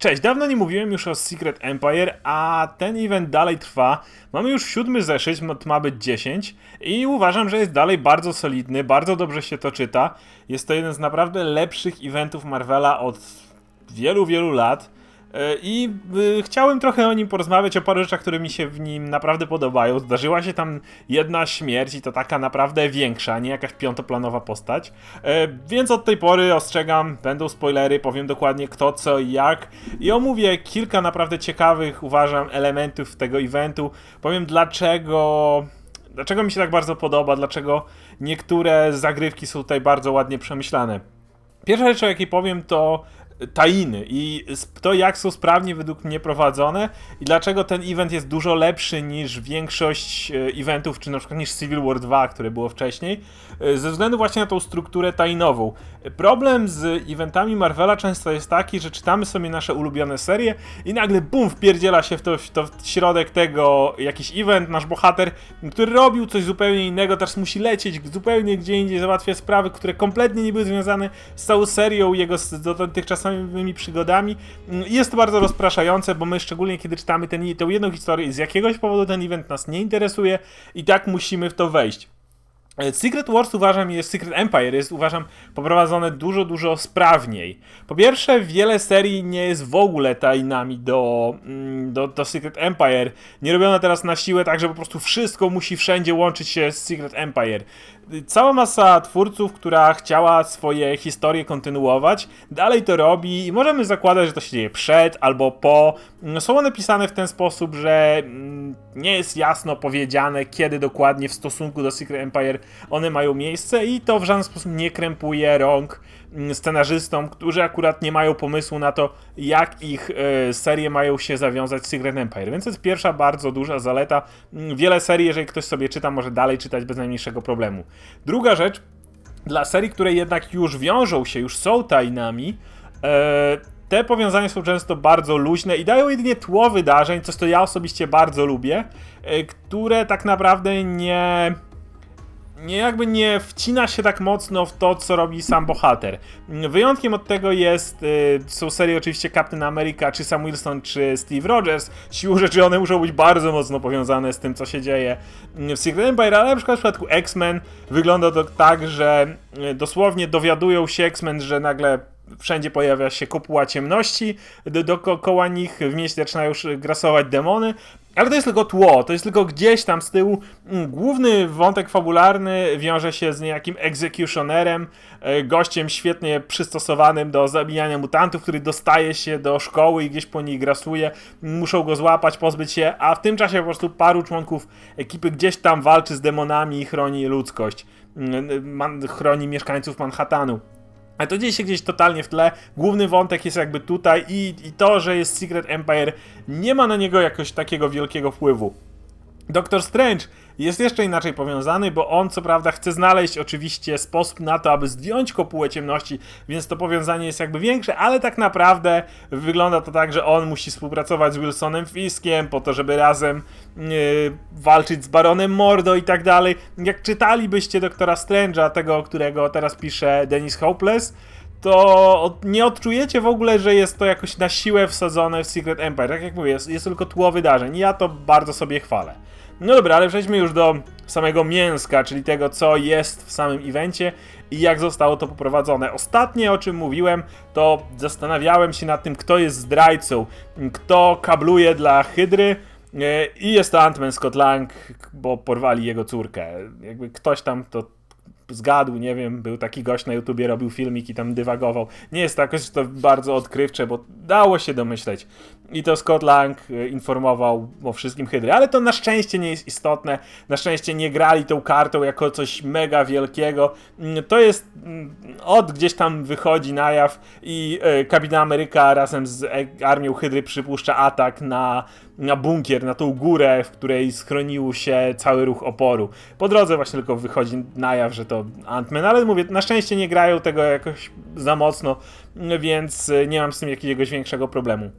Cześć, dawno nie mówiłem już o Secret Empire, a ten event dalej trwa. Mamy już siódmy zeszyt, ma być 10 i uważam, że jest dalej bardzo solidny, bardzo dobrze się to czyta. Jest to jeden z naprawdę lepszych eventów Marvela od wielu, wielu lat. E, I y, chciałem trochę o nim porozmawiać, o paru rzeczach, które mi się w nim naprawdę podobają. Zdarzyła się tam jedna śmierć i to taka naprawdę większa, nie jakaś piątoplanowa postać. E, więc od tej pory ostrzegam, będą spoilery, powiem dokładnie kto, co i jak. I omówię kilka naprawdę ciekawych, uważam, elementów tego eventu. Powiem dlaczego dlaczego mi się tak bardzo podoba, dlaczego niektóre zagrywki są tutaj bardzo ładnie przemyślane. Pierwsza rzecz, o jakiej powiem, to tainy i to jak są sprawnie według mnie prowadzone i dlaczego ten event jest dużo lepszy niż większość e, eventów, czy na przykład niż Civil War 2, które było wcześniej, e, ze względu właśnie na tą strukturę tainową. Problem z eventami Marvela często jest taki, że czytamy sobie nasze ulubione serie i nagle bum, wpierdziela się w to, w to w środek tego jakiś event, nasz bohater, który robił coś zupełnie innego, teraz musi lecieć zupełnie gdzie indziej, załatwia sprawy, które kompletnie nie były związane z całą serią jego z dotychczasowymi samymi przygodami. Mm, jest to bardzo rozpraszające, bo my szczególnie kiedy czytamy ten, tę jedną historię z jakiegoś powodu ten event nas nie interesuje i tak musimy w to wejść. E, Secret Wars uważam jest, Secret Empire jest uważam poprowadzone dużo, dużo sprawniej. Po pierwsze, wiele serii nie jest w ogóle tajnami do, mm, do, do Secret Empire. Nie robiono teraz na siłę tak, że po prostu wszystko musi wszędzie łączyć się z Secret Empire. Cała masa twórców, która chciała swoje historie kontynuować, dalej to robi i możemy zakładać, że to się dzieje przed albo po. Są one pisane w ten sposób, że mm, nie jest jasno powiedziane, kiedy dokładnie w stosunku do Secret Empire one mają miejsce i to w żaden sposób nie krępuje rąk mm, scenarzystom, którzy akurat nie mają pomysłu na to, jak ich y, serie mają się zawiązać z Secret Empire. Więc to jest pierwsza bardzo duża zaleta. Mm, wiele serii, jeżeli ktoś sobie czyta, może dalej czytać bez najmniejszego problemu. Druga rzecz, dla serii, które jednak już wiążą się, już są tajnami, e, te powiązania są często bardzo luźne i dają jedynie tło wydarzeń, coś co ja osobiście bardzo lubię, e, które tak naprawdę nie nie jakby nie wcina się tak mocno w to, co robi sam bohater. Wyjątkiem od tego jest, y, są serie oczywiście Captain America, czy Sam Wilson, czy Steve Rogers. Siłą rzeczy one muszą być bardzo mocno powiązane z tym, co się dzieje w Secret Empire, ale na przykład w przypadku X-Men wygląda to tak, że y, dosłownie dowiadują się X-Men, że nagle wszędzie pojawia się kopuła ciemności, do, dookoła nich w mieście zaczynają już grasować demony, ale to jest tylko tło, to jest tylko gdzieś tam z tyłu. Mm, główny wątek fabularny wiąże się z niejakim executionerem, e, gościem świetnie przystosowanym do zabijania mutantów, który dostaje się do szkoły i gdzieś po niej grasuje. Muszą go złapać, pozbyć się, a w tym czasie po prostu paru członków ekipy gdzieś tam walczy z demonami i chroni ludzkość. Mm, chroni mieszkańców Manhattanu. Ale to dzieje się gdzieś totalnie w tle. Główny wątek jest jakby tutaj i, i to, że jest Secret Empire, nie ma na niego jakoś takiego wielkiego wpływu. Doctor Strange jest jeszcze inaczej powiązany, bo on co prawda chce znaleźć oczywiście sposób na to, aby zdjąć kopułę ciemności, więc to powiązanie jest jakby większe, ale tak naprawdę wygląda to tak, że on musi współpracować z Wilsonem Fiskiem po to, żeby razem yy, walczyć z Baronem Mordo i tak dalej. Jak czytalibyście Doktora Strange'a, tego, którego teraz pisze Dennis Hopeless, to nie odczujecie w ogóle, że jest to jakoś na siłę wsadzone w Secret Empire. Tak jak mówię, jest, jest tylko tło wydarzeń. Ja to bardzo sobie chwalę. No dobra, ale przejdźmy już do samego mięska, czyli tego, co jest w samym evencie i jak zostało to poprowadzone. Ostatnie, o czym mówiłem, to zastanawiałem się nad tym, kto jest zdrajcą, kto kabluje dla Hydry. E, I jest to Ant-Man Scott Lang, bo porwali jego córkę. Jakby ktoś tam to zgadł, nie wiem, był taki gość na YouTubie, robił filmik i tam dywagował. Nie jest to jakoś to bardzo odkrywcze, bo dało się domyśleć. I to Scott Lang e, informował o wszystkim Hydry, ale to na szczęście nie jest istotne. Na szczęście nie grali tą kartą jako coś mega wielkiego. Mm, to jest mm, od gdzieś tam wychodzi na jaw i e, Kabina Ameryka razem z e, armią Hydry przypuszcza atak na na bunkier, na tą górę, w której schronił się cały ruch oporu. Po drodze właśnie tylko wychodzi na jaw, że to Ant-Man, ale mówię, na szczęście nie grają tego jakoś za mocno, więc nie mam z tym jakiegoś większego problemu.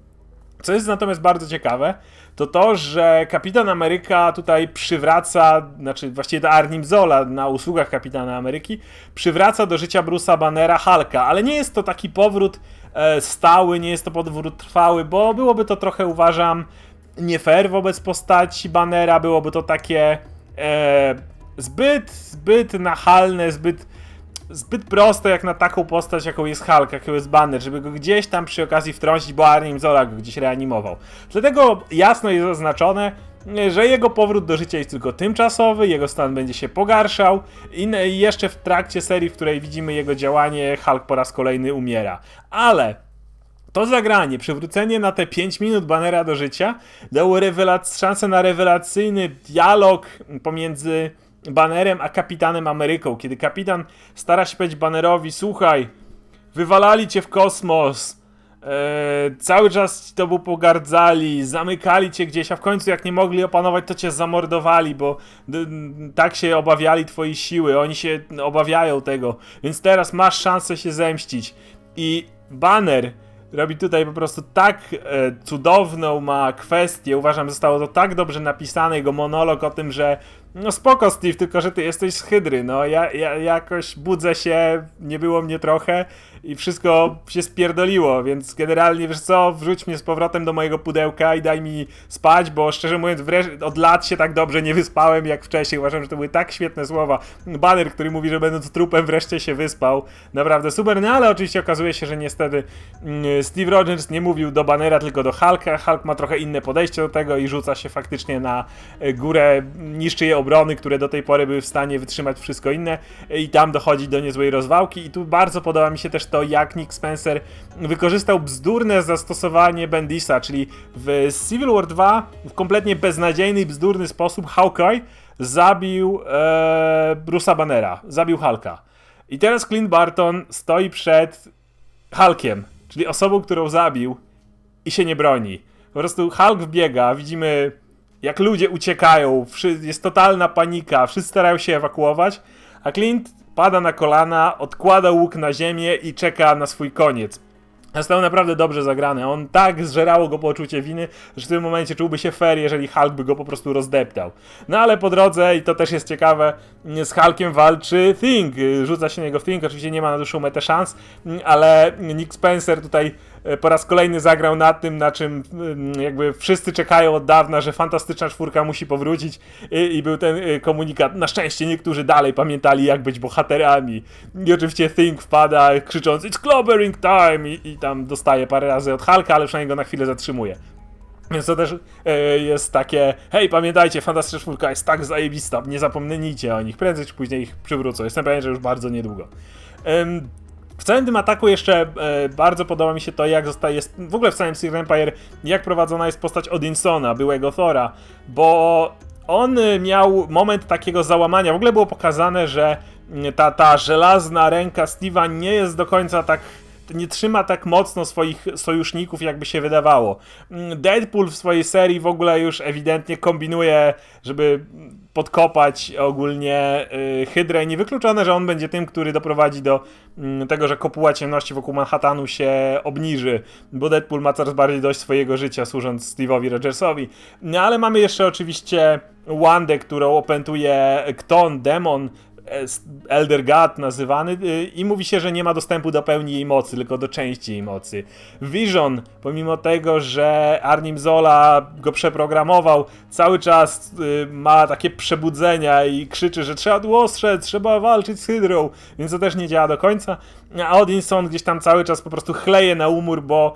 Co jest natomiast bardzo ciekawe, to to, że Kapitan Ameryka tutaj przywraca, znaczy właściwie to Arnim Zola na usługach Kapitana Ameryki, przywraca do życia Bruce'a Bannera Hulka, ale nie jest to taki powrót e, stały, nie jest to powrót trwały, bo byłoby to trochę, uważam, nie fair wobec postaci Bannera, byłoby to takie e, zbyt, zbyt nachalne, zbyt zbyt proste jak na taką postać, jaką jest Hulk, jaką jest Banner, żeby go gdzieś tam przy okazji wtrącić, bo Arnim Zola go gdzieś reanimował. Dlatego jasno jest zaznaczone, że jego powrót do życia jest tylko tymczasowy, jego stan będzie się pogarszał i jeszcze w trakcie serii, w której widzimy jego działanie, Hulk po raz kolejny umiera. Ale to zagranie, przywrócenie na te 5 minut Bannera do życia dało rewelac- szansę na rewelacyjny dialog pomiędzy Bannerem a Kapitanem Ameryką, kiedy kapitan stara się powiedzieć Bannerowi, słuchaj, wywalali cię w kosmos, e, cały czas ci to był pogardzali, zamykali cię gdzieś, a w końcu jak nie mogli opanować, to cię zamordowali, bo tak się obawiali twojej siły, oni się obawiają tego, więc teraz masz szansę się zemścić. I Banner robi tutaj po prostu tak e, cudowną ma kwestię. Uważam, zostało to tak dobrze napisane, jego monolog o tym, że no spoko Steve, tylko że ty jesteś z Hydry, no. Ja, ja jakoś budzę się, nie było mnie trochę i wszystko się spierdoliło, więc generalnie wiesz co, wrzuć mnie z powrotem do mojego pudełka i daj mi spać, bo szczerze mówiąc od lat się tak dobrze nie wyspałem jak wcześniej, uważam, że to były tak świetne słowa. Banner, który mówi, że będąc trupem wreszcie się wyspał, naprawdę super, no ale oczywiście okazuje się, że niestety mm, Steve Rogers nie mówił do Bannera, tylko do Hulka, Hulk ma trochę inne podejście do tego i rzuca się faktycznie na e, górę, niszczy je obrony, które do tej pory były w stanie wytrzymać wszystko inne i tam dochodzi do niezłej rozwałki i tu bardzo podoba mi się też to, jak Nick Spencer wykorzystał bzdurne zastosowanie Bendisa, czyli w Civil War 2 w kompletnie beznadziejny i bzdurny sposób Hawkeye zabił e, Bruce'a Bannera, zabił Hulka. I teraz Clint Barton stoi przed Hulkiem, czyli osobą, którą zabił i się nie broni. Po prostu Hulk wbiega, widzimy jak ludzie uciekają, jest totalna panika, wszyscy starają się ewakuować, a Clint pada na kolana, odkłada łuk na ziemię i czeka na swój koniec. Został naprawdę dobrze zagrany. On tak zżerało go poczucie winy, że w tym momencie czułby się fair, jeżeli Hulk by go po prostu rozdeptał. No ale po drodze, i to też jest ciekawe, z Hulkiem walczy Thing. Rzuca się na niego Thing, oczywiście nie ma na dłuższą metę szans, ale Nick Spencer tutaj po raz kolejny zagrał na tym, na czym mm, jakby wszyscy czekają od dawna, że fantastyczna czwórka musi powrócić i, i był ten e, komunikat. Na szczęście niektórzy dalej pamiętali, jak być bohaterami. I oczywiście Think wpada krzycząc It's clobbering time! I, i tam dostaje parę razy od Hulka, ale przynajmniej go na chwilę zatrzymuje. Więc to też e, jest takie, hej, pamiętajcie, Fantastyczna Czwórka jest tak zajebista, nie zapomnijcie o nich, prędzej czy później ich przywrócą. Jestem pewien, że już bardzo niedługo. W całym tym ataku jeszcze e, bardzo podoba mi się to, jak zostaje, w ogóle w całym Secret Empire, jak prowadzona jest postać Odinsona, byłego Thora, bo on miał moment takiego załamania. W ogóle było pokazane, że ta, ta żelazna ręka Steve'a nie jest do końca tak nie trzyma tak mocno swoich sojuszników, jakby się wydawało. Deadpool w swojej serii w ogóle już ewidentnie kombinuje, żeby podkopać ogólnie yy, Hydrę. Niewykluczone, że on będzie tym, który doprowadzi do yy, tego, że kopuła ciemności wokół Manhattanu się obniży, bo Deadpool ma coraz bardziej dość swojego życia, służąc Steve'owi Rogersowi. No ale mamy jeszcze oczywiście Wandę, którą opętuje Kton, demon, Elder God nazywany y, i mówi się, że nie ma dostępu do pełni jej mocy, tylko do części jej mocy. Vision, pomimo tego, że Arnim Zola go przeprogramował, cały czas y, ma takie przebudzenia i krzyczy, że trzeba było ostrzec, trzeba walczyć z Hydrą, więc to też nie działa do końca. A Odinson gdzieś tam cały czas po prostu chleje na umór, bo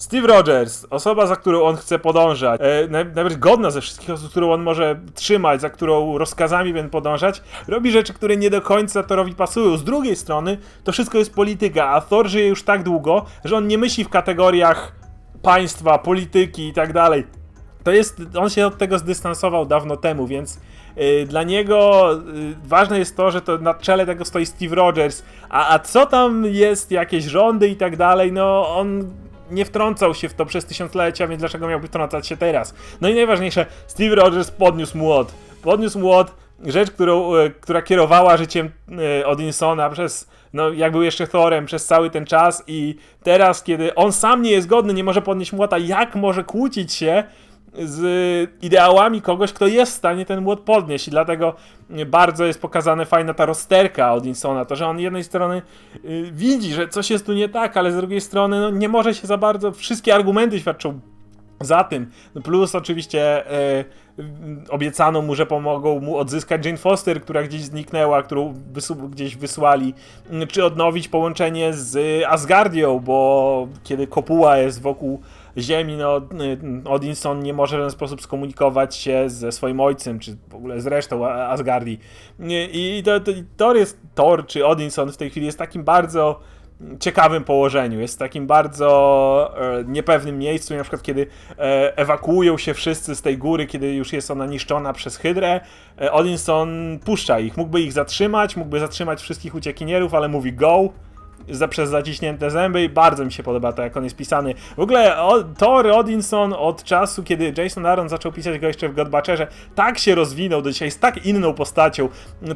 Steve Rogers, osoba, za którą on chce podążać, e, godna ze wszystkich osób, którą on może trzymać, za którą rozkazami będzie podążać, robi rzeczy, które nie do końca Thorowi pasują. Z drugiej strony, to wszystko jest polityka, a Thor żyje już tak długo, że on nie myśli w kategoriach państwa, polityki i tak dalej. To jest, on się od tego zdystansował dawno temu, więc yy, dla niego yy, ważne jest to, że to na czele tego stoi Steve Rogers, a, a co tam jest, jakieś rządy i tak dalej, no on nie wtrącał się w to przez tysiąclecia, więc dlaczego miałby wtrącać się teraz? No i najważniejsze, Steve Rogers podniósł młot. Podniósł młot, rzecz, którą, e, która kierowała życiem e, Odinsona przez no, jak był jeszcze Thorem przez cały ten czas i teraz, kiedy on sam nie jest godny, nie może podnieść młota, jak może kłócić się z ideałami kogoś, kto jest w stanie ten młot podnieść. I dlatego bardzo jest pokazane fajna ta rozterka Odinsona, to, że on z jednej strony y, widzi, że coś jest tu nie tak, ale z drugiej strony no, nie może się za bardzo, wszystkie argumenty świadczą za tym. No plus oczywiście e, obiecano mu, że pomogą mu odzyskać Jane Foster, która gdzieś zniknęła, którą wysu gdzieś wysłali, czy odnowić połączenie z Asgardią, bo kiedy kopuła jest wokół Ziemi, no Odinson nie może w żaden sposób skomunikować się ze swoim ojcem, czy w ogóle z resztą Asgardii. I to, to, Thor jest, Thor czy Odinson w tej chwili jest takim bardzo ciekawym położeniu, jest w takim bardzo e, niepewnym miejscu, na przykład kiedy e, ewakuują się wszyscy z tej góry, kiedy już jest ona niszczona przez Hydrę, e, Odinson puszcza ich, mógłby ich zatrzymać, mógłby zatrzymać wszystkich uciekinierów, ale mówi go, za, przez zaciśnięte zęby i bardzo mi się podoba to, jak on jest pisany. W ogóle o, Thor Odinson od czasu, kiedy Jason Aaron zaczął pisać go jeszcze w Godbutcherze, tak się rozwinął do dzisiaj, jest tak inną postacią,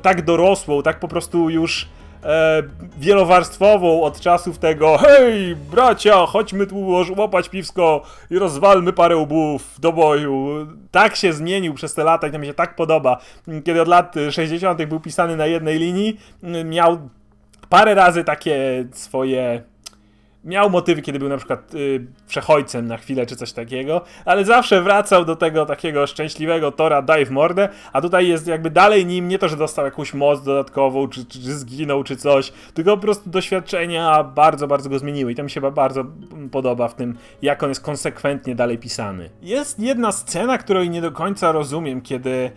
tak dorosłą, tak po prostu już e, wielowarstwową od czasów tego hej, bracia, chodźmy tu łapać piwsko i rozwalmy parę łbów do boju. Tak się zmienił przez te lata i to mi się tak podoba. Kiedy od lat 60. był pisany na jednej linii, miał parę razy takie swoje miał motywy, kiedy był na przykład y, przechodźcem na chwilę czy coś takiego, ale zawsze wracał do tego takiego szczęśliwego Tora daj w mordę, a tutaj jest jakby dalej nim nie to, że dostał jakąś moc dodatkową, czy, czy, czy zginął, czy coś, tylko po prostu doświadczenia bardzo, bardzo go zmieniły i to mi się bardzo podoba w tym, jak on jest konsekwentnie dalej pisany. Jest jedna scena, której nie do końca rozumiem, kiedy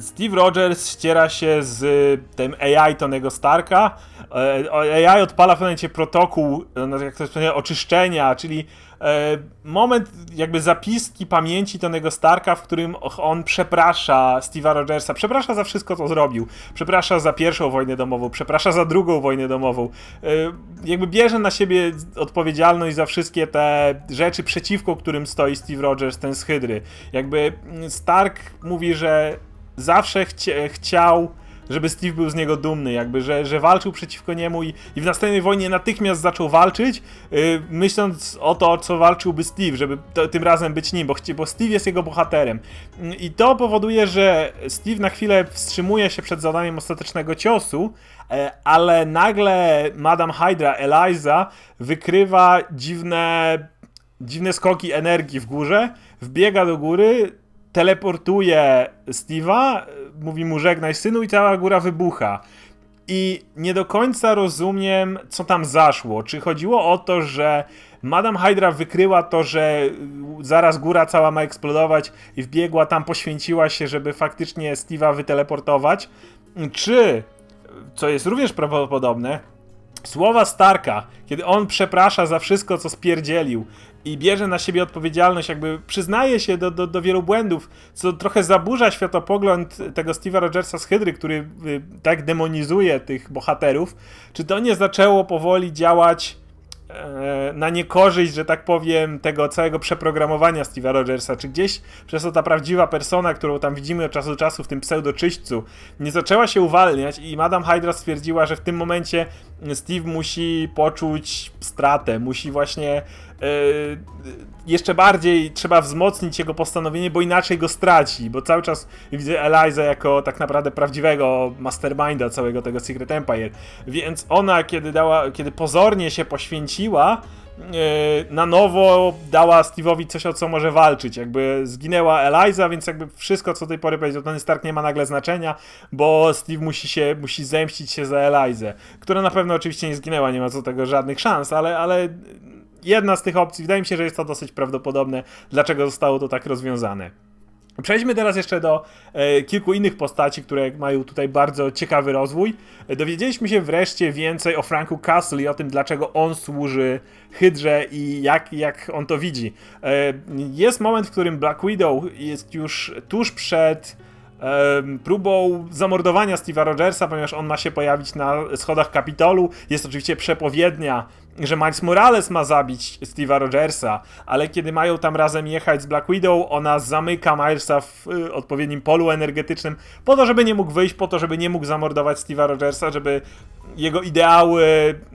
Steve Rogers ściera się z tym AI Tonego Starka. E, AI odpala w pewnym momencie protokół, no, jak to jest oczyszczenia, czyli e, moment jakby zapiski pamięci Tonego Starka, w którym on przeprasza Steve'a Rogersa, przeprasza za wszystko, co zrobił, przeprasza za pierwszą wojnę domową, przeprasza za drugą wojnę domową, e, jakby bierze na siebie odpowiedzialność za wszystkie te rzeczy, przeciwko którym stoi Steve Rogers, ten z Hydry. Jakby Stark mówi, że zawsze chciał, żeby Steve był z niego dumny, jakby, że, że walczył przeciwko niemu i, i w następnej wojnie natychmiast zaczął walczyć, yy, myśląc o to, co walczyłby Steve, żeby to, tym razem być nim, bo, bo Steve jest jego bohaterem. I to powoduje, że Steve na chwilę wstrzymuje się przed zadaniem ostatecznego ciosu, e, ale nagle Madame Hydra, Eliza, wykrywa dziwne, dziwne skoki energii w górze, wbiega do góry, teleportuje Steve'a, mówi mu żegnaj synu i cała góra wybucha. I nie do końca rozumiem, co tam zaszło. Czy chodziło o to, że Madame Hydra wykryła to, że zaraz góra cała ma eksplodować i wbiegła tam, poświęciła się, żeby faktycznie Steve'a wyteleportować? Czy, co jest również prawdopodobne, słowa Starka, kiedy on przeprasza za wszystko, co spierdzielił, i bierze na siebie odpowiedzialność, jakby przyznaje się do, do, do wielu błędów, co trochę zaburza światopogląd tego Steve'a Rogersa z Hydry, który y, tak demonizuje tych bohaterów. Czy to nie zaczęło powoli działać na niekorzyść, że tak powiem, tego całego przeprogramowania Steve'a Rogersa, czy gdzieś przez to ta prawdziwa persona, którą tam widzimy od czasu do czasu w tym pseudoczyśćcu, nie zaczęła się uwalniać i Madame Hydra stwierdziła, że w tym momencie Steve musi poczuć stratę, musi właśnie jeszcze bardziej trzeba wzmocnić jego postanowienie, bo inaczej go straci, bo cały czas widzę Eliza jako tak naprawdę prawdziwego masterminda całego tego Secret Empire. Więc ona, kiedy dała, kiedy pozornie się poświęciła, yy, na nowo dała Steve'owi coś, o co może walczyć. Jakby zginęła Eliza, więc jakby wszystko, co do tej pory powiedział Tony Stark nie ma nagle znaczenia, bo Steve musi się, musi zemścić się za Elizę, która na pewno oczywiście nie zginęła, nie ma co tego żadnych szans, ale, ale jedna z tych opcji. Wydaje mi się, że jest to dosyć prawdopodobne, dlaczego zostało to tak rozwiązane. Przejdźmy teraz jeszcze do e, kilku innych postaci, które mają tutaj bardzo ciekawy rozwój. Dowiedzieliśmy się wreszcie więcej o Franku Castle i o tym, dlaczego on służy Hydrze i jak, jak on to widzi. E, jest moment, w którym Black Widow jest już tuż przed próbą zamordowania Steve'a Rogersa, ponieważ on ma się pojawić na schodach Kapitolu. Jest oczywiście przepowiednia, że Miles Morales ma zabić Steve'a Rogersa, ale kiedy mają tam razem jechać z Black Widow, ona zamyka Milesa w y, odpowiednim polu energetycznym po to, żeby nie mógł wyjść, po to, żeby nie mógł zamordować Steve'a Rogersa, żeby jego ideały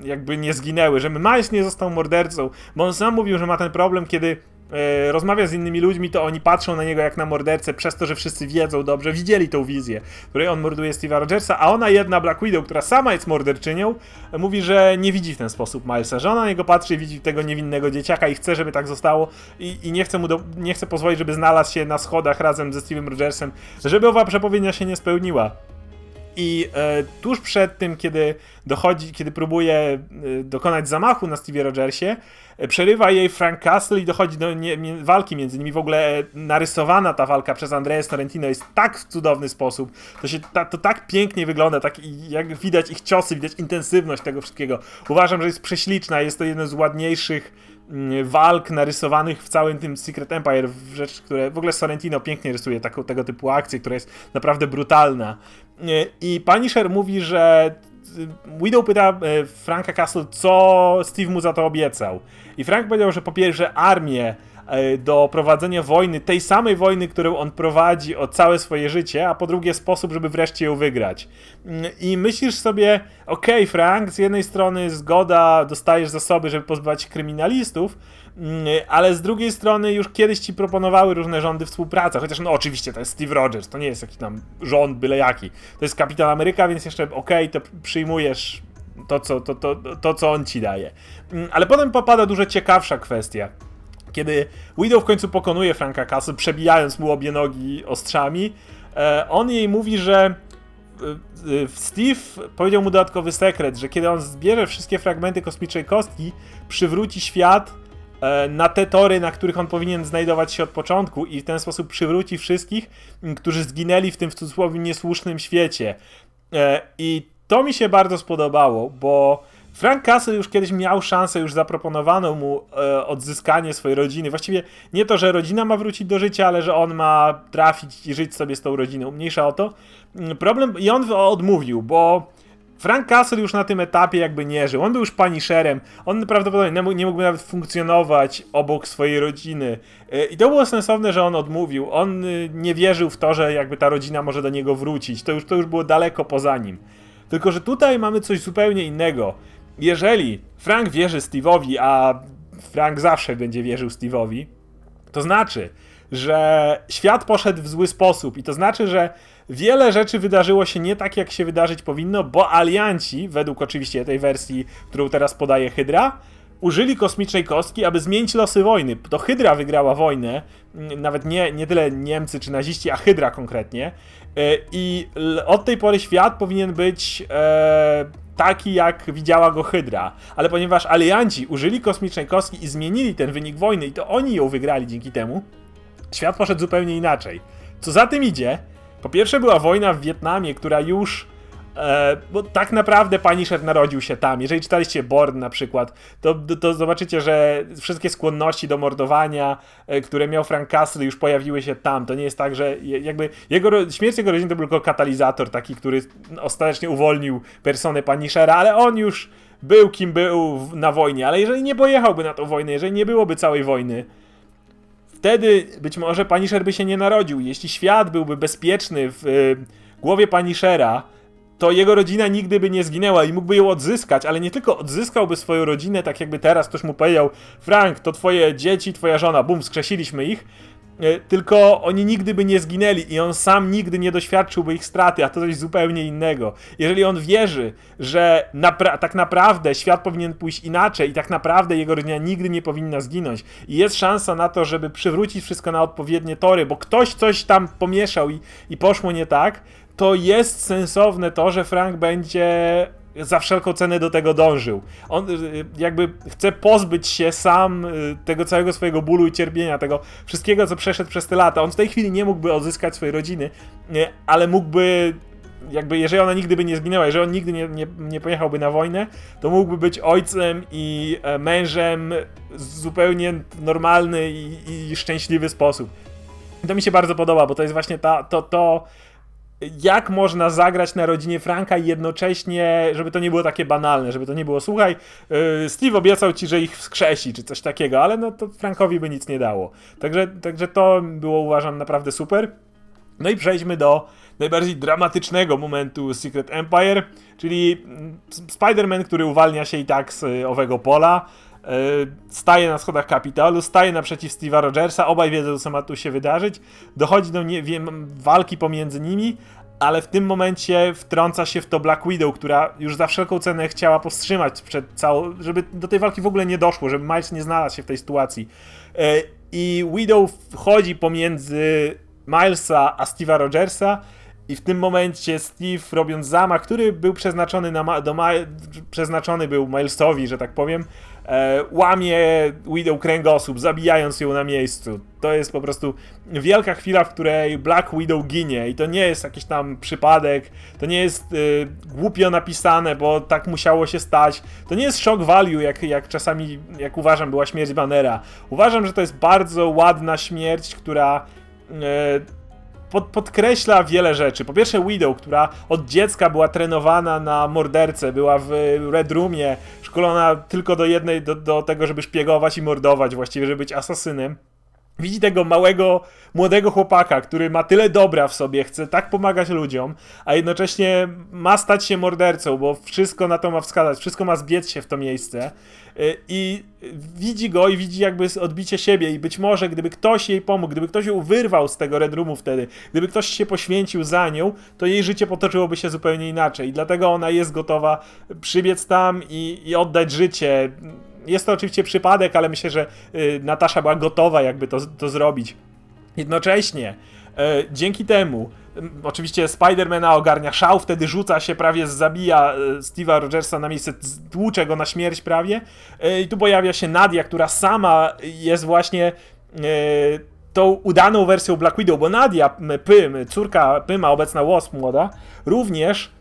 jakby nie zginęły, żeby Miles nie został mordercą, bo on sam mówił, że ma ten problem, kiedy e, rozmawia z innymi ludźmi, to oni patrzą na niego jak na mordercę, przez to, że wszyscy wiedzą dobrze, widzieli tą wizję, w której on morduje Steve'a Rogersa, a ona jedna, Black Widow, która sama jest morderczynią, mówi, że nie widzi w ten sposób Milesa, że ona na niego patrzy i widzi tego niewinnego dzieciaka i chce, żeby tak zostało i, i nie, chce mu do, nie chce pozwolić, żeby znalazł się na schodach razem ze Steve'em Rogersem, żeby owa przepowiednia się nie spełniła. I e, tuż przed tym, kiedy dochodzi, kiedy próbuje e, dokonać zamachu na Stevie Rogersie, e, przerywa jej Frank Castle i dochodzi do nie, nie, walki między nimi. W ogóle e, narysowana ta walka przez Andrea Sorrentino jest tak w cudowny sposób. To, się, ta, to tak pięknie wygląda, tak jak widać ich ciosy, widać intensywność tego wszystkiego. Uważam, że jest prześliczna, jest to jeden z ładniejszych mm, walk narysowanych w całym tym Secret Empire, w rzecz, które w ogóle Sorrentino pięknie rysuje tego typu akcję, która jest naprawdę brutalna. I Punisher mówi, że e, Widow pyta e, Franka Castle, co Steve mu za to obiecał. I Frank powiedział, że po pierwsze armię do prowadzenia wojny, tej samej wojny, którą on prowadzi o całe swoje życie, a po drugie sposób, żeby wreszcie ją wygrać. Mm, I myślisz sobie, okej Frank, z jednej strony zgoda, dostajesz zasoby, żeby pozbywać się kryminalistów, mm, ale z drugiej strony już kiedyś ci proponowały różne rządy współpracy, chociaż no oczywiście to jest Steve Rogers, to nie jest jakiś tam rząd byle jaki. To jest Kapitan Ameryka, więc jeszcze okej, to przyjmujesz to co, to, to, to, co on ci daje. Mm, Ale potem popada dużo ciekawsza kwestia. Kiedy Widow w końcu pokonuje Franka Castle, przebijając mu obie nogi ostrzami, e, on jej mówi, że e, e, Steve powiedział mu dodatkowy sekret, że kiedy on zbierze wszystkie fragmenty kosmicznej kostki, przywróci świat na te tory, na których on powinien znajdować się od początku i w ten sposób przywróci wszystkich, którzy zginęli w tym w cudzysłowie niesłusznym świecie. I to mi się bardzo spodobało, bo Frank Castle już kiedyś miał szansę, już zaproponowano mu e, odzyskanie swojej rodziny. Właściwie nie to, że rodzina ma wrócić do życia, ale że on ma trafić i żyć sobie z tą rodziną. Mniejsza o to. Mm, Problem, i on odmówił, bo Frank Castle już na tym etapie jakby nie żył. On był już paniszerem. On prawdopodobnie nie mógł- nie mógłby nawet funkcjonować obok swojej rodziny. E, I to było sensowne, że on odmówił. On y, nie wierzył w to, że jakby ta rodzina może do niego wrócić. To już, to już było daleko poza nim. Tylko, że tutaj mamy coś zupełnie innego. Jeżeli Frank wierzy Steve'owi, a Frank zawsze będzie wierzył Steve'owi, to znaczy, że świat poszedł w zły sposób i to znaczy, że wiele rzeczy wydarzyło się nie tak, jak się wydarzyć powinno, bo alianci, według oczywiście tej wersji, którą teraz podaje Hydra, użyli kosmicznej kostki, aby zmienić losy wojny. To Hydra wygrała wojnę, mm, nawet nie, nie tyle Niemcy czy naziści, a Hydra konkretnie. E, I od tej pory świat powinien być e, taki, jak widziała go Hydra. Ale ponieważ alianci użyli kosmicznej kostki i zmienili ten wynik wojny, i to oni ją wygrali dzięki temu, świat poszedł zupełnie inaczej. Co za tym idzie, po pierwsze była wojna w Wietnamie, która już. E, bo tak naprawdę Punisher narodził się tam. Jeżeli czytaliście Born na przykład, to, to, zobaczycie, że wszystkie skłonności do mordowania, e, które miał Frank Castle, już pojawiły się tam. To nie jest tak, że je- jakby jego, śmierć jego rodziny to był tylko katalizator taki, który ostatecznie uwolnił personę Punishera, ale on już był kim był w- na wojnie. Ale jeżeli nie pojechałby na tą wojnę, jeżeli nie byłoby całej wojny, wtedy być może Punisher by się nie narodził. Jeśli świat byłby bezpieczny w y, głowie Punishera, to jego rodzina nigdy by nie zginęła i mógłby ją odzyskać, ale nie tylko odzyskałby swoją rodzinę, tak jakby teraz ktoś mu powiedział Frank, to twoje dzieci, twoja żona, bum, skrzesiliśmy ich, y, tylko oni nigdy by nie zginęli i on sam nigdy nie doświadczyłby ich straty, a to coś zupełnie innego. Jeżeli on wierzy, że napra- tak naprawdę świat powinien pójść inaczej i tak naprawdę jego rodzina nigdy nie powinna zginąć i jest szansa na to, żeby przywrócić wszystko na odpowiednie tory, bo ktoś coś tam pomieszał i, i poszło nie tak, to jest sensowne to, że Frank będzie za wszelką cenę do tego dążył. On y, jakby chce pozbyć się sam y, tego całego swojego bólu i cierpienia, tego wszystkiego, co przeszedł przez te lata. On w tej chwili nie mógłby odzyskać swojej rodziny, nie, ale mógłby jakby jeżeli ona nigdy by nie zginęła, jeżeli on nigdy nie, nie, nie pojechałby na wojnę, to mógłby być ojcem i e, mężem w zupełnie normalny i, i szczęśliwy sposób. To mi się bardzo podoba, bo to jest właśnie ta, to, to jak można zagrać na rodzinie Franka i jednocześnie, żeby to nie było takie banalne, żeby to nie było, słuchaj, yy, Steve obiecał ci, że ich wskrzesi, czy coś takiego, ale no to Frankowi by nic nie dało. Także, także to było uważam naprawdę super. No i przejdźmy do najbardziej dramatycznego momentu Secret Empire, czyli mm, Spider-Man, który uwalnia się i tak z y, owego pola, y, staje na schodach kapitalu, staje naprzeciw Steve'a Rogersa, obaj wiedzą, co ma tu się wydarzyć, dochodzi do nie, wiem, walki pomiędzy nimi, ale w tym momencie wtrąca się w to Black Widow, która już za wszelką cenę chciała powstrzymać przed całą, żeby do tej walki w ogóle nie doszło, żeby Miles nie znalazł się w tej sytuacji. Y, I Widow wchodzi pomiędzy Milesa a Steve'a Rogersa i w tym momencie Steve robiąc zamach, który był przeznaczony, na, do przeznaczony był Milesowi, że tak powiem, e, łamie Widow kręgosłup, zabijając ją na miejscu. To jest po prostu wielka chwila, w której Black Widow ginie i to nie jest jakiś tam przypadek, to nie jest y, głupio napisane, bo tak musiało się stać. To nie jest shock value, jak, jak czasami, jak uważam, była śmierć Bannera. Uważam, że to jest bardzo ładna śmierć, która E, pod, podkreśla wiele rzeczy. Po pierwsze Widow, która od dziecka była trenowana na morderce, była w Red Roomie, szkolona tylko do jednej, do, do tego, żeby szpiegować i mordować, właściwie, żeby być asasynem. Widzi tego małego, młodego chłopaka, który ma tyle dobra w sobie, chce tak pomagać ludziom, a jednocześnie ma stać się mordercą, bo wszystko na to ma wskazać, wszystko ma zbiec się w to miejsce. Y, I widzi go i widzi jakby odbicie siebie, i być może gdyby ktoś jej pomógł, gdyby ktoś ją wyrwał z tego Red Roomu wtedy, gdyby ktoś się poświęcił za nią, to jej życie potoczyłoby się zupełnie inaczej. I dlatego ona jest gotowa przybiec tam i, i oddać życie jest to oczywiście przypadek, ale myślę, że y, Natasza była gotowa jakby to, to zrobić. Jednocześnie, y, dzięki temu, oczywiście Spidermana ogarnia szał, wtedy rzuca się, prawie zabija y, Steve'a Rogersa na miejsce, tłucze go na śmierć prawie. I tu pojawia się Nadia, która sama jest właśnie tą udaną wersją Black Widow, bo Nadia Pym, córka Pyma, obecna Wasp młoda, również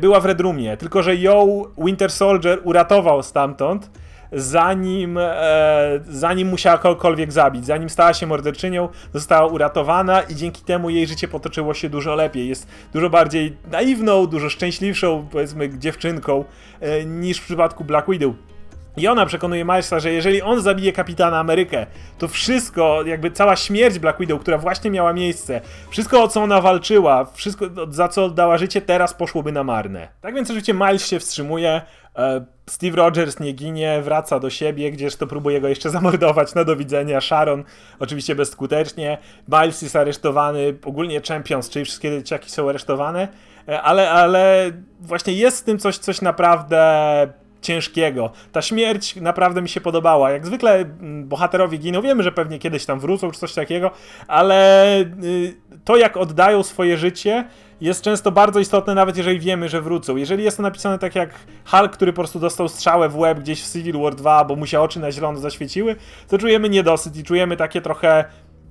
była w Red Roomie, tylko że ją Winter Soldier uratował stamtąd zanim, e, zanim musiała kogokolwiek zabić. Zanim stała się morderczynią, została uratowana i dzięki temu jej życie potoczyło się dużo lepiej. Jest dużo bardziej naiwną, dużo szczęśliwszą, powiedzmy, dziewczynką e, niż w przypadku Black Widow. I ona przekonuje Milesa, że jeżeli on zabije kapitana Amerykę, to wszystko, jakby cała śmierć Black Widow, która właśnie miała miejsce, wszystko o co ona walczyła, wszystko za co oddała życie, teraz poszłoby na marne. Tak więc oczywiście Miles się wstrzymuje, e, Steve Rogers nie ginie, wraca do siebie, gdzież to próbuje go jeszcze zamordować, no do widzenia, Sharon oczywiście bezskutecznie, Miles jest aresztowany, ogólnie Champions, czyli wszystkie dzieciaki są aresztowane, e, ale, ale właśnie jest w tym coś, coś naprawdę ciężkiego. Ta śmierć naprawdę mi się podobała. Jak zwykle mm, bohaterowie giną, wiemy, że pewnie kiedyś tam wrócą czy coś takiego, ale y, to jak oddają swoje życie jest często bardzo istotne, nawet jeżeli wiemy, że wrócą. Jeżeli jest to napisane tak jak Hulk, który po prostu dostał strzałę w łeb gdzieś w Civil War 2, bo mu się oczy na zielono zaświeciły, to czujemy niedosyt i czujemy takie trochę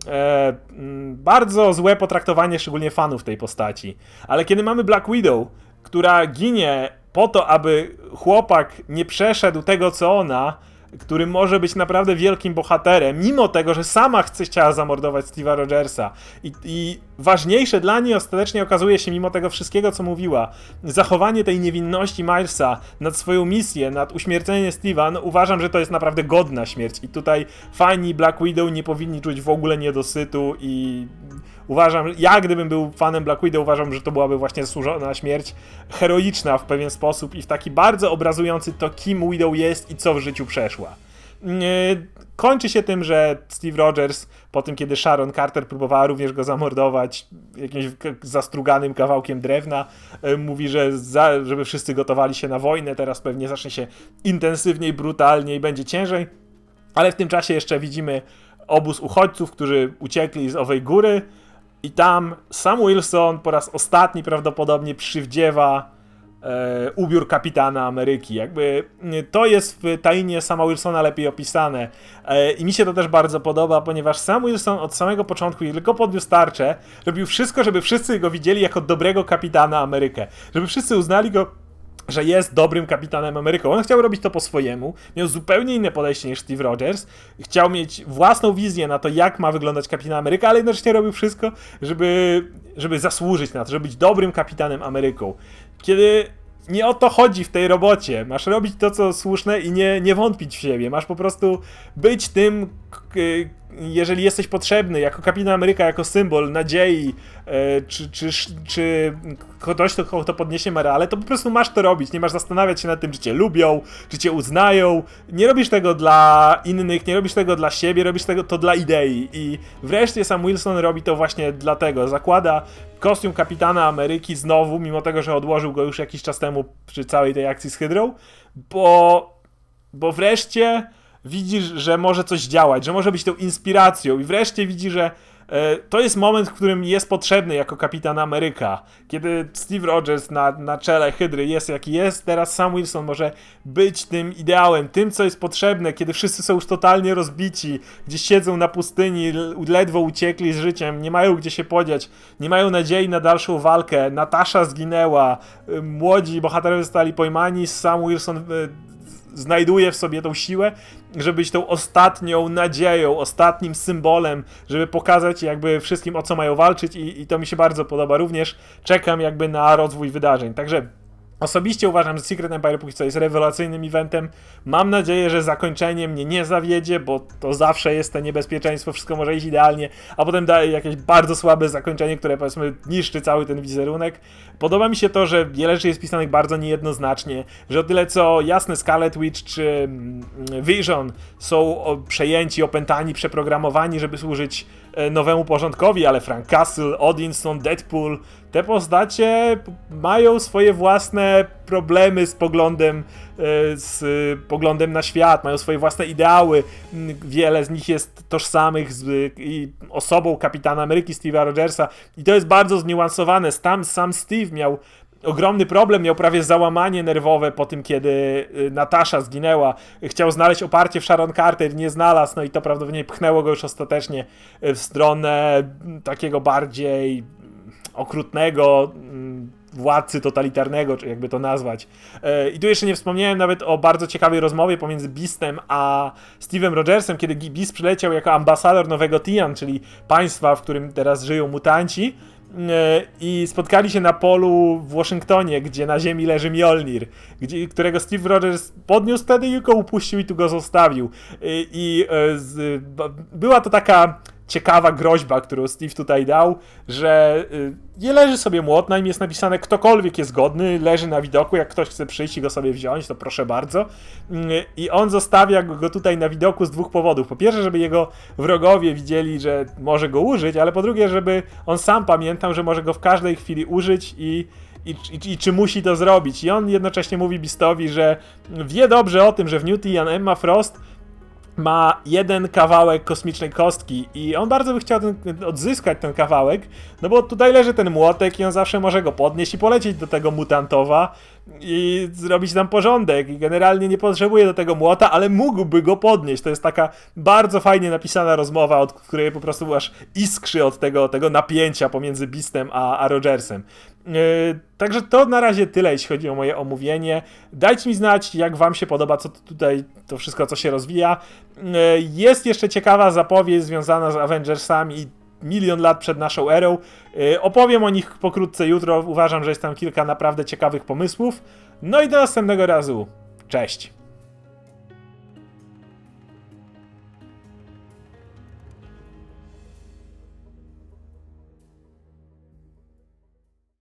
e, mm, bardzo złe potraktowanie szczególnie fanów tej postaci. Ale kiedy mamy Black Widow, która ginie po to, aby chłopak nie przeszedł tego, co ona, który może być naprawdę wielkim bohaterem, mimo tego, że sama chce chciała zamordować Steve'a Rogersa. I, I, ważniejsze dla niej ostatecznie okazuje się, mimo tego wszystkiego, co mówiła, zachowanie tej niewinności Milesa nad swoją misję, nad uśmierceniem Steve'a, no, uważam, że to jest naprawdę godna śmierć. I tutaj fani Black Widow nie powinni czuć w ogóle niedosytu i uważam, ja gdybym był fanem Black Widow, uważam, że to byłaby właśnie zasłużona śmierć, heroiczna w pewien sposób i w taki bardzo obrazujący to, kim Widow jest i co w życiu przeszła. Kończy się tym, że Steve Rogers, po tym kiedy Sharon Carter próbowała również go zamordować jakimś zastruganym kawałkiem drewna, e, mówi, że za, żeby wszyscy gotowali się na wojnę, teraz pewnie zacznie się intensywniej, brutalniej, będzie ciężej. Ale w tym czasie jeszcze widzimy obóz uchodźców, którzy uciekli z owej góry, i tam Sam Wilson po raz ostatni prawdopodobnie przywdziewa e, ubiór kapitana Ameryki. Jakby e, to jest w tainie Sama Wilsona lepiej opisane. E, I mi się to też bardzo podoba, ponieważ Sam Wilson od samego początku, tylko podniósł tarczę, robił wszystko, żeby wszyscy go widzieli jako dobrego kapitana Amerykę. Żeby wszyscy uznali go że jest dobrym kapitanem Ameryką. On chciał robić to po swojemu, miał zupełnie inne podejście niż Steve Rogers, chciał mieć własną wizję na to, jak ma wyglądać kapitan Ameryka, ale jednocześnie robił wszystko, żeby, żeby zasłużyć na to, żeby być dobrym kapitanem Ameryką. Kiedy nie o to chodzi w tej robocie. Masz robić to, co słuszne i nie, nie wątpić w siebie. Masz po prostu być tym, jeżeli jesteś potrzebny, jako kapitan Ameryka, jako symbol nadziei, e, czy, czy, czy ktoś, kto, kto podniesie morale, to po prostu masz to robić. Nie masz zastanawiać się nad tym, czy cię lubią, czy cię uznają. Nie robisz tego dla innych, nie robisz tego dla siebie, robisz tego to dla idei. I wreszcie Sam Wilson robi to właśnie dlatego. Zakłada kostium kapitana Ameryki znowu, mimo tego, że odłożył go już jakiś czas temu przy całej tej akcji z Hydrą, bo, bo wreszcie widzisz, że może coś działać, że może być tą inspiracją i wreszcie widzi, że e, to jest moment, w którym jest potrzebny jako kapitan Ameryka. Kiedy Steve Rogers na, na czele Hydry jest jaki jest, teraz Sam Wilson może być tym ideałem, tym co jest potrzebne, kiedy wszyscy są już totalnie rozbici, gdzieś siedzą na pustyni, ledwo uciekli z życiem, nie mają gdzie się podziać, nie mają nadziei na dalszą walkę, Natasza zginęła, y, młodzi bohaterowie zostali pojmani, Sam Wilson y, znajduje w sobie tą siłę, żeby być tą ostatnią nadzieją, ostatnim symbolem, żeby pokazać jakby wszystkim o co mają walczyć i, i to mi się bardzo podoba. Również czekam jakby na rozwój wydarzeń. Także Osobiście uważam, że Secret Empire póki co jest rewelacyjnym eventem. Mam nadzieję, że zakończenie mnie nie zawiedzie, bo to zawsze jest to niebezpieczeństwo, wszystko może iść idealnie, a potem daje jakieś bardzo słabe zakończenie, które powiedzmy niszczy cały ten wizerunek. Podoba mi się to, że wiele rzeczy jest pisanych bardzo niejednoznacznie, że o tyle co jasne Scarlet Witch czy mm, Vision są przejęci, opętani, przeprogramowani, żeby służyć nowemu porządkowi, ale Frank Castle, Odinson, Deadpool, te postacie mają swoje własne problemy z poglądem, e, z e, poglądem na świat, mają swoje własne ideały. Mm, Wiele z nich jest tożsamych z e, osobą kapitana Ameryki Steve'a Rogersa i to jest bardzo zniuansowane. Tam sam Steve miał ogromny problem, miał prawie załamanie nerwowe po tym, kiedy y, Natasza zginęła. Chciał znaleźć oparcie w Sharon Carter, nie znalazł, no i to prawdopodobnie pchnęło go już ostatecznie y, w stronę mm, takiego bardziej okrutnego mm, władcy totalitarnego, czy jakby to nazwać. E, I tu jeszcze nie wspomniałem nawet o bardzo ciekawej rozmowie pomiędzy Beastem a Steve'em Rogersem, kiedy Beast przyleciał jako ambasador nowego Tian, czyli państwa, w którym teraz żyją mutanci i spotkali się na polu w Waszyngtonie, gdzie na ziemi leży Mjolnir, gdzie, którego Steve Rogers podniósł wtedy i go upuścił i tu go zostawił. I, i e, z, była to taka ciekawa groźba, którą Steve tutaj dał, że y, nie leży sobie młot, na nim jest napisane ktokolwiek jest godny, leży na widoku, jak ktoś chce przyjść i go sobie wziąć, to proszę bardzo. Y, I on zostawia go tutaj na widoku z dwóch powodów. Po pierwsze, żeby jego wrogowie widzieli, że może go użyć, ale po drugie, żeby on sam pamiętał, że może go w każdej chwili użyć i i, i, i czy musi to zrobić. I on jednocześnie mówi Beastowi, że wie dobrze o tym, że w New Tian Emma Frost ma jeden kawałek kosmicznej kostki i on bardzo by chciał ten, odzyskać ten kawałek, no bo tutaj leży ten młotek i on zawsze może go podnieść i polecieć do tego mutantowa i zrobić tam porządek i generalnie nie potrzebuje do tego młota, ale mógłby go podnieść. To jest taka bardzo fajnie napisana rozmowa, od której po prostu aż iskrzy od tego, tego napięcia pomiędzy Beastem a, a Rogersem. Yy, także to na razie tyle, jeśli chodzi o moje omówienie. Dajcie mi znać, jak wam się podoba, co tutaj to wszystko, co się rozwija. Yy, jest jeszcze ciekawa zapowiedź związana z Avengersami i milion lat przed naszą erą. Yy, opowiem o nich pokrótce jutro. Uważam, że jest tam kilka naprawdę ciekawych pomysłów. No i do następnego razu. Cześć.